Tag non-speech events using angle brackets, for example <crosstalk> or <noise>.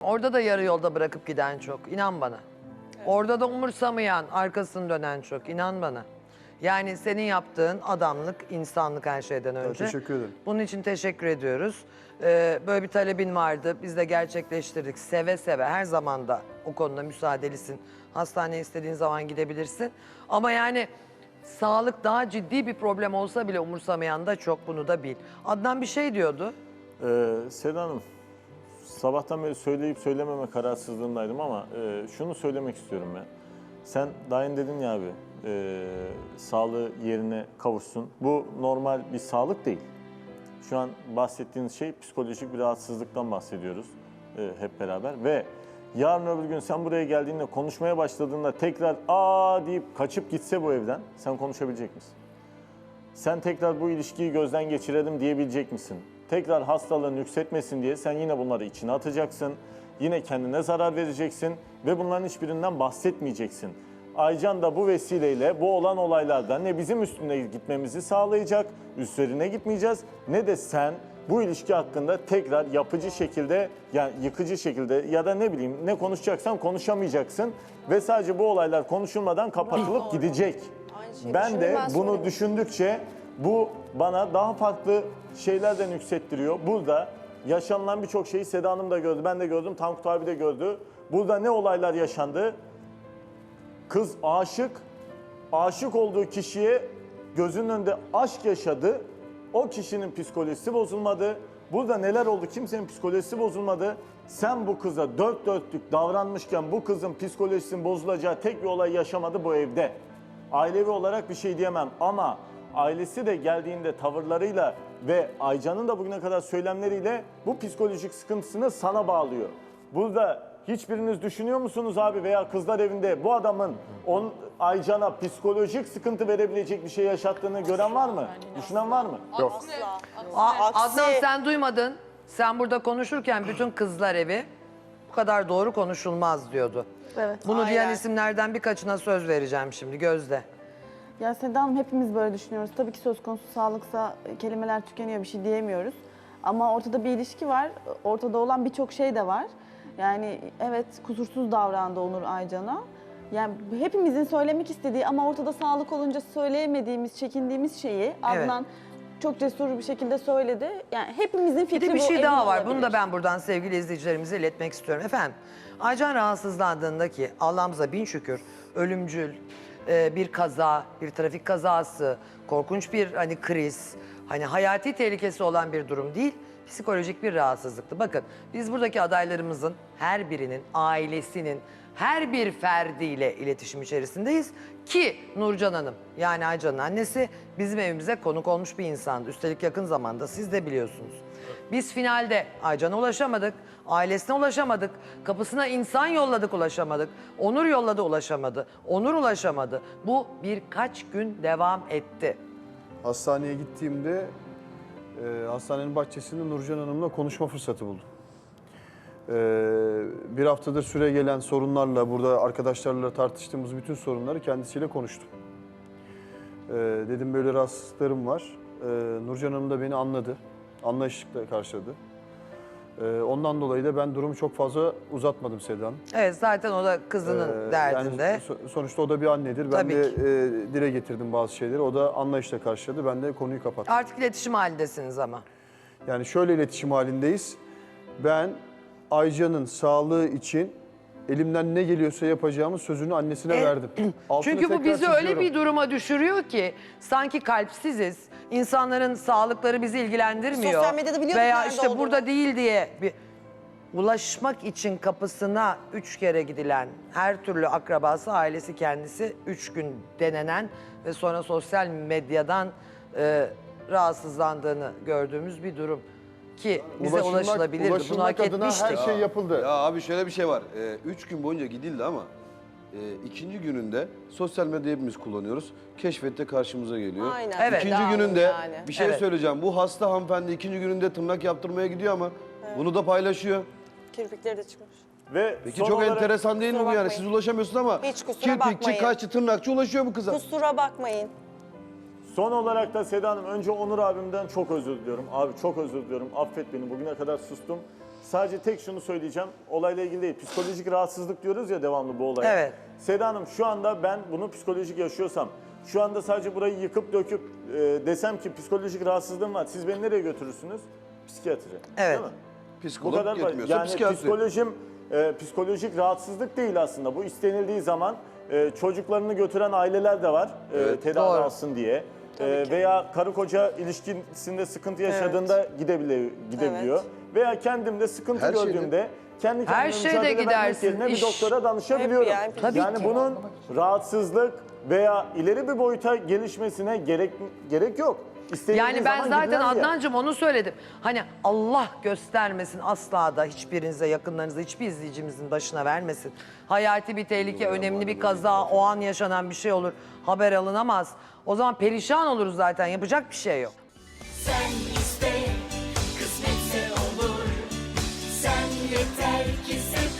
Orada da yarı yolda bırakıp giden çok. inan bana. Orada da umursamayan, arkasını dönen çok. inan bana. Yani senin yaptığın adamlık, insanlık her şeyden önce. teşekkür ederim. Bunun için teşekkür ediyoruz. Ee, böyle bir talebin vardı. Biz de gerçekleştirdik. Seve seve her zaman da o konuda müsaadelisin. Hastaneye istediğin zaman gidebilirsin. Ama yani sağlık daha ciddi bir problem olsa bile umursamayan da çok bunu da bil. Adnan bir şey diyordu. Ee, Seda Hanım, sabahtan beri söyleyip söylememe kararsızlığındaydım ama e, şunu söylemek istiyorum ben. Sen daha önce dedin ya abi, e, sağlığı yerine kavuşsun. Bu normal bir sağlık değil. Şu an bahsettiğiniz şey psikolojik bir rahatsızlıktan bahsediyoruz e, hep beraber ve yarın öbür gün sen buraya geldiğinde konuşmaya başladığında tekrar aa deyip kaçıp gitse bu evden sen konuşabilecek misin? Sen tekrar bu ilişkiyi gözden geçirelim diyebilecek misin? Tekrar hastalığın yükseltmesin diye sen yine bunları içine atacaksın. Yine kendine zarar vereceksin ve bunların hiçbirinden bahsetmeyeceksin. Aycan da bu vesileyle bu olan olaylardan ne bizim üstüne gitmemizi sağlayacak, üstlerine gitmeyeceğiz ne de sen bu ilişki hakkında tekrar yapıcı şekilde yani yıkıcı şekilde ya da ne bileyim ne konuşacaksan konuşamayacaksın ve sadece bu olaylar konuşulmadan kapatılıp gidecek. Ben de bunu düşündükçe bu bana daha farklı şeylerden yükselttiriyor. Burada yaşanılan birçok şeyi Seda Hanım da gördü, ben de gördüm, Tankut abi de gördü. Burada ne olaylar yaşandı? Kız aşık, aşık olduğu kişiye gözünün önünde aşk yaşadı. O kişinin psikolojisi bozulmadı. Burada neler oldu? Kimsenin psikolojisi bozulmadı. Sen bu kıza dört dörtlük davranmışken bu kızın psikolojisinin bozulacağı tek bir olay yaşamadı bu evde. Ailevi olarak bir şey diyemem ama ailesi de geldiğinde tavırlarıyla ve Aycan'ın da bugüne kadar söylemleriyle bu psikolojik sıkıntısını sana bağlıyor. Burada hiçbiriniz düşünüyor musunuz abi veya kızlar evinde bu adamın on Aycan'a psikolojik sıkıntı verebilecek bir şey yaşattığını gören var mı? Düşünen var mı? Yok. Aksi. Adnan sen duymadın. Sen burada konuşurken bütün kızlar evi bu kadar doğru konuşulmaz diyordu. Evet. Bunu diyen Aynen. isimlerden birkaçına söz vereceğim şimdi Gözde. Ya Seda Hanım hepimiz böyle düşünüyoruz. Tabii ki söz konusu sağlıksa e, kelimeler tükeniyor bir şey diyemiyoruz. Ama ortada bir ilişki var. Ortada olan birçok şey de var. Yani evet kusursuz davrandı Onur Aycan'a. Yani hepimizin söylemek istediği ama ortada sağlık olunca söyleyemediğimiz, çekindiğimiz şeyi Adnan çok cesur bir şekilde söyledi. Yani hepimizin fikri Bir de bir bu, şey emin daha var. Bunu da olabilir. ben buradan sevgili izleyicilerimize iletmek istiyorum. Efendim, Aycan rahatsızlandığında ki Allah'ımıza bin şükür ölümcül e, bir kaza, bir trafik kazası, korkunç bir hani kriz, hani hayati tehlikesi olan bir durum değil, psikolojik bir rahatsızlıktı. Bakın biz buradaki adaylarımızın her birinin ailesinin her bir ferdiyle iletişim içerisindeyiz ki Nurcan Hanım yani Aycan'ın annesi bizim evimize konuk olmuş bir insandı. Üstelik yakın zamanda siz de biliyorsunuz. Biz finalde Aycan'a ulaşamadık, ailesine ulaşamadık, kapısına insan yolladık ulaşamadık, Onur yolladı ulaşamadı, Onur ulaşamadı. Bu birkaç gün devam etti. Hastaneye gittiğimde e, hastanenin bahçesinde Nurcan Hanım'la konuşma fırsatı buldum. E, bir haftadır süre gelen sorunlarla, burada arkadaşlarla tartıştığımız bütün sorunları kendisiyle konuştum. E, dedim böyle rahatsızlıklarım var. E, Nurcan Hanım da beni anladı, anlayışla karşıladı. E, ondan dolayı da ben durumu çok fazla uzatmadım Seda Hanım. Evet zaten o da kızının Ee, derdinde. Yani so- sonuçta o da bir annedir. Ben Tabii de ki. e, dile getirdim bazı şeyleri. O da anlayışla karşıladı. Ben de konuyu kapattım. Artık iletişim halindesiniz ama. Yani şöyle iletişim halindeyiz. Ben Aycan'ın sağlığı için elimden ne geliyorsa yapacağımı sözünü annesine E, verdim. <clears throat> Altını Çünkü bu bizi öyle çiziyorum. bir duruma düşürüyor ki sanki kalpsiziz. İnsanların sağlıkları bizi ilgilendirmiyor. Sosyal medyada biliyorduk Veya nerede işte olduğunu. burada değil diye bir ulaşmak için kapısına üç kere gidilen her türlü akrabası, ailesi kendisi üç gün denenen ve sonra sosyal medyadan e, rahatsızlandığını gördüğümüz bir durum ki bize Ulaşılmak- ulaşılabilirdi. Bunu ulaşılmak hak adına etmiştik. her şey yapıldı. Ya abi şöyle bir şey var. Ee, üç gün boyunca gidildi ama e, ikinci gününde sosyal medyayı hepimiz kullanıyoruz. Keşfette karşımıza geliyor. Aynen. Evet. İkinci gününde yani. bir şey Evet. söyleyeceğim. Bu hasta hanımefendi ikinci gününde tırnak yaptırmaya gidiyor ama bunu da paylaşıyor. Kirpikleri de çıkmış. Ve Peki son çok olarak- enteresan değil mi bu Kusura yani? bakmayın. Siz ulaşamıyorsunuz ama Hiç kusura kirpikçi, bakmayın. kaşçı, tırnakçı ulaşıyor bu kıza. Kusura bakmayın. Son olarak da Seda Hanım önce Onur abimden çok özür diliyorum. Abi çok özür diliyorum. Affet beni. Bugüne kadar sustum. sadece tek şunu söyleyeceğim. Olayla ilgili değil. Psikolojik rahatsızlık diyoruz ya devamlı bu olaya. Evet. Seda Hanım şu anda ben bunu psikolojik yaşıyorsam, şu anda sadece burayı yıkıp döküp e, desem ki psikolojik rahatsızlığım var. Siz beni nereye götürürsünüz? Psikiyatri. Evet. Değil mi? Bu Psikolog kadar yetmiyorsa Yani psikiyatri. psikolojim, e, psikolojik rahatsızlık değil aslında. Bu istenildiği zaman e, çocuklarını götüren aileler de var e, Evet. tedavi Doğru. alsın diye. E, veya karı koca ilişkisinde sıkıntı yaşadığında gidebile, gidebiliyor. Veya kendimde sıkıntı Her şeyde- gördüğümde kendi kendime Her şeyde mücadele vermek gidersin. yerine bir İş- doktora danışabiliyorum. Hep yani. Tabii yani ki. bunun rahatsızlık veya ileri bir boyuta gelişmesine gerek gerek yok. Yani ben zaten gidilmez. Adnancığım onu söyledim. Hani Allah göstermesin asla da hiçbirinize yakınlarınıza hiçbir izleyicimizin başına vermesin. Hayati bir tehlike, önemli bir kaza, o an yaşanan bir şey olur. Haber alınamaz. O zaman perişan oluruz zaten yapacak bir şey yok. Sen iste, kısmetse olur. Sen yeter ki sev.